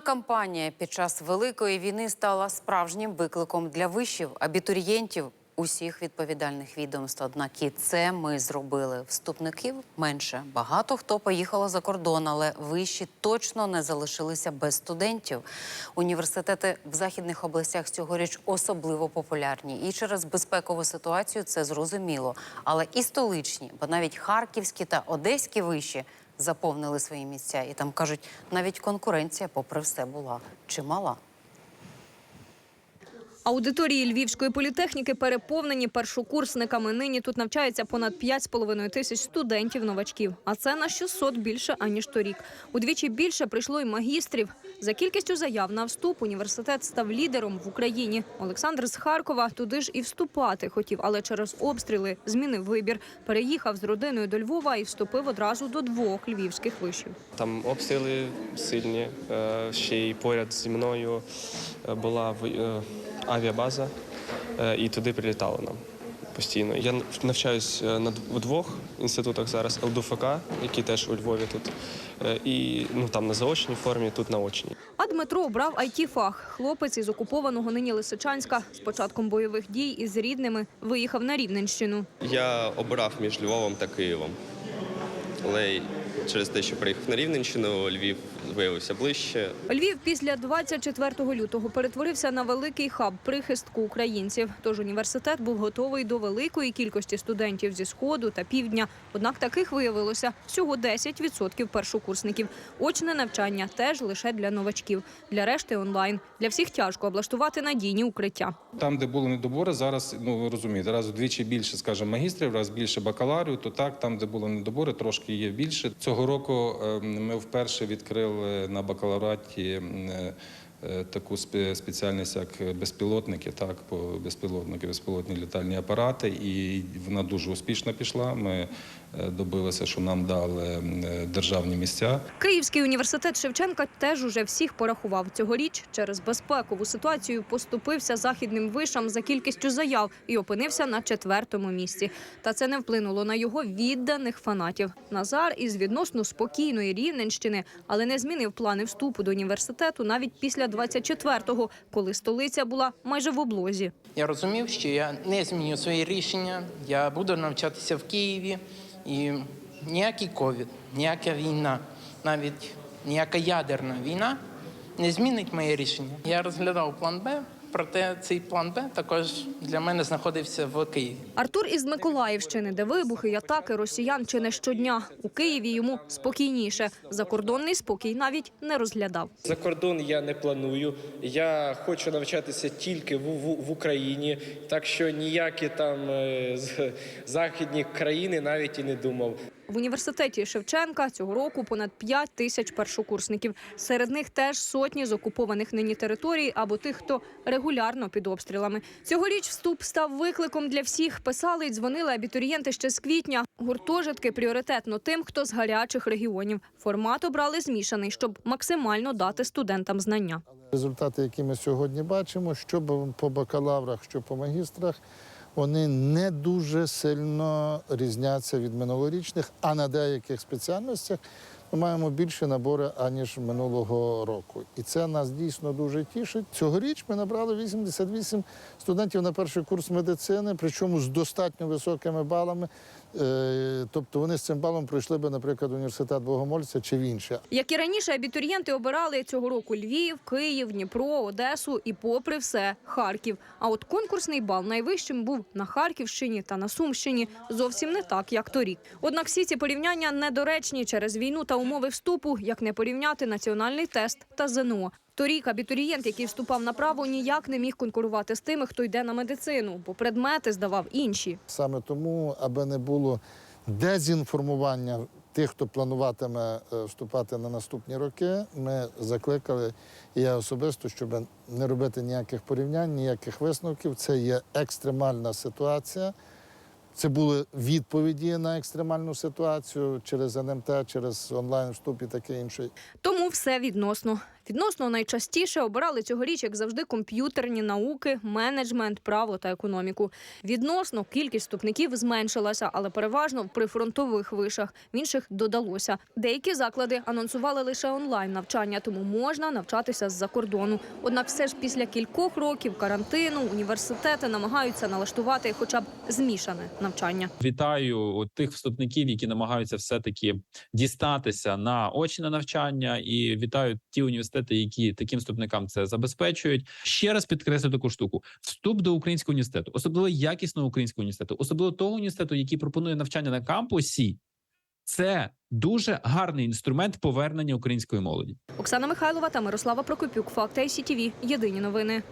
Кампанія під час великої війни стала справжнім викликом для вишів, абітурієнтів усіх відповідальних відомств. Однак і це ми зробили. Вступників менше. Багато хто поїхало за кордон, але виші точно не залишилися без студентів. Університети в західних областях цьогоріч особливо популярні. І через безпекову ситуацію це зрозуміло. Але і столичні, бо навіть харківські та одеські виші заповнили свої місця. І там кажуть, навіть конкуренція, попри все, була чимала. Аудиторії Львівської політехніки переповнені першокурсниками. Нині тут навчається понад 5,5 тисяч студентів-новачків. А це на 600 більше, аніж торік. Удвічі більше прийшло й магістрів. За кількістю заяв на вступ університет став лідером в Україні. Олександр з Харкова туди ж і вступати хотів, але через обстріли змінив вибір. Переїхав з родиною до Львова і вступив одразу до двох львівських вишів. Там обстріли сильні. е, Ще й поряд зі мною е, була в- е, авіабаза, е, і туди прилітало нам постійно. Я навчаюсь е, на двох інститутах зараз ЛДУФК, які теж у Львові тут. е, І ну там на заочній формі, тут на очній. А Дмитро обрав it фах Хлопець із окупованого нині Лисичанська з початком бойових дій із рідними виїхав на Рівненщину. Я обирав між Львовом та Києвом. Але й через те, що приїхав на Рівненщину, Львів виявився ближче. Львів після 24 лютого перетворився на великий хаб прихистку українців. Тож університет був готовий до великої кількості студентів зі сходу та півдня. Однак таких виявилося всього 10% першокурсників. Очне навчання теж лише для новачків. Для решти онлайн. Для всіх тяжко облаштувати надійні укриття. Там, де були недобори, зараз ну ви розумієте, раз вдвічі більше, скажімо, магістрів, раз більше бакалаврів, то так, там, де були недобори, трошки є більше. Цього року е, ми вперше відкрили на бакалавраті е, таку спеціальність, як безпілотники, так, по безпілотники, безпілотні літальні апарати, і вона дуже успішно пішла. Ми е, добилися, що нам дали е, державні місця. Київський університет Шевченка теж уже всіх порахував. Цьогоріч через безпекову ситуацію поступився західним вишам за кількістю заяв і опинився на четвертому місці. Та це не вплинуло на його відданих фанатів. Назар із відносно спокійної рівненщини, але не змінив плани вступу до університету навіть після 24-го, коли столиця була майже в облозі. Я розумів, що я не зміню своє рішення. Я буду навчатися в Києві, і ніякий ковід, ніяка війна, навіть ніяка ядерна війна не змінить моє рішення. Я розглядав план Б, проте цей план Б також для мене знаходився в Києві. Артур із Миколаївщини, де вибухи й атаки росіян чи не щодня. У Києві йому спокійніше. Закордонний спокій навіть не розглядав. За кордон я не планую. Я хочу навчатися тільки в, в, в Україні, так що ніякі там е, з- західні країни навіть і не думав. В університеті Шевченка цього року понад 5 тисяч першокурсників. Серед них теж сотні з окупованих нині територій або тих, хто регулярно під обстрілами. Цьогоріч вступ став викликом для всіх. Писали й дзвонили абітурієнти ще з квітня. Гуртожитки пріоритетно тим, хто з гарячих регіонів. Формат обрали змішаний, щоб максимально дати студентам знання. Результати, які ми сьогодні бачимо, що по бакалаврах, що по магістрах, вони не дуже сильно різняться від минулорічних, а на деяких спеціальностях ми маємо більше набори, аніж минулого року. І це нас дійсно дуже тішить. Цьогоріч ми набрали 88 студентів на перший курс медицини, причому з достатньо високими балами. Е, Тобто вони з цим балом пройшли би, наприклад, університет Богомольця чи в інше. Як і раніше, абітурієнти обирали цього року Львів, Київ, Дніпро, Одесу і, попри все, Харків. А от конкурсний бал найвищим був на Харківщині та на Сумщині зовсім не так, як торік. Однак всі ці порівняння недоречні через війну та умови вступу, як не порівняти національний тест та ЗНО. Торік абітурієнт, який вступав на право, ніяк не міг конкурувати з тими, хто йде на медицину, бо предмети здавав інші. Саме тому, аби не було дезінформування тих, хто плануватиме е, вступати на наступні роки, ми закликали і я особисто, щоб не робити ніяких порівнянь, ніяких висновків. Це є екстремальна ситуація. Це були відповіді на екстремальну ситуацію через НМТ, через онлайн вступ і таке інше. Тому все відносно. Відносно найчастіше обирали цьогоріч, як завжди, комп'ютерні науки, менеджмент, право та економіку. Відносно кількість вступників зменшилася, але переважно в прифронтових вишах. В інших додалося. Деякі заклади анонсували лише онлайн навчання, тому можна навчатися з-за кордону. Однак, все ж після кількох років карантину університети намагаються налаштувати хоча б змішане навчання. Вітаю тих вступників, які намагаються все-таки дістатися на очне навчання, і вітаю ті університети, які таким вступникам це забезпечують. Ще раз підкреслю таку штуку: вступ до українського університету, особливо якісного українського університету, особливо того університету, який пропонує навчання на кампусі. Це дуже гарний інструмент повернення української молоді. Оксана Михайлова та Мирослава Прокопюк. Факти ICTV. Єдині новини.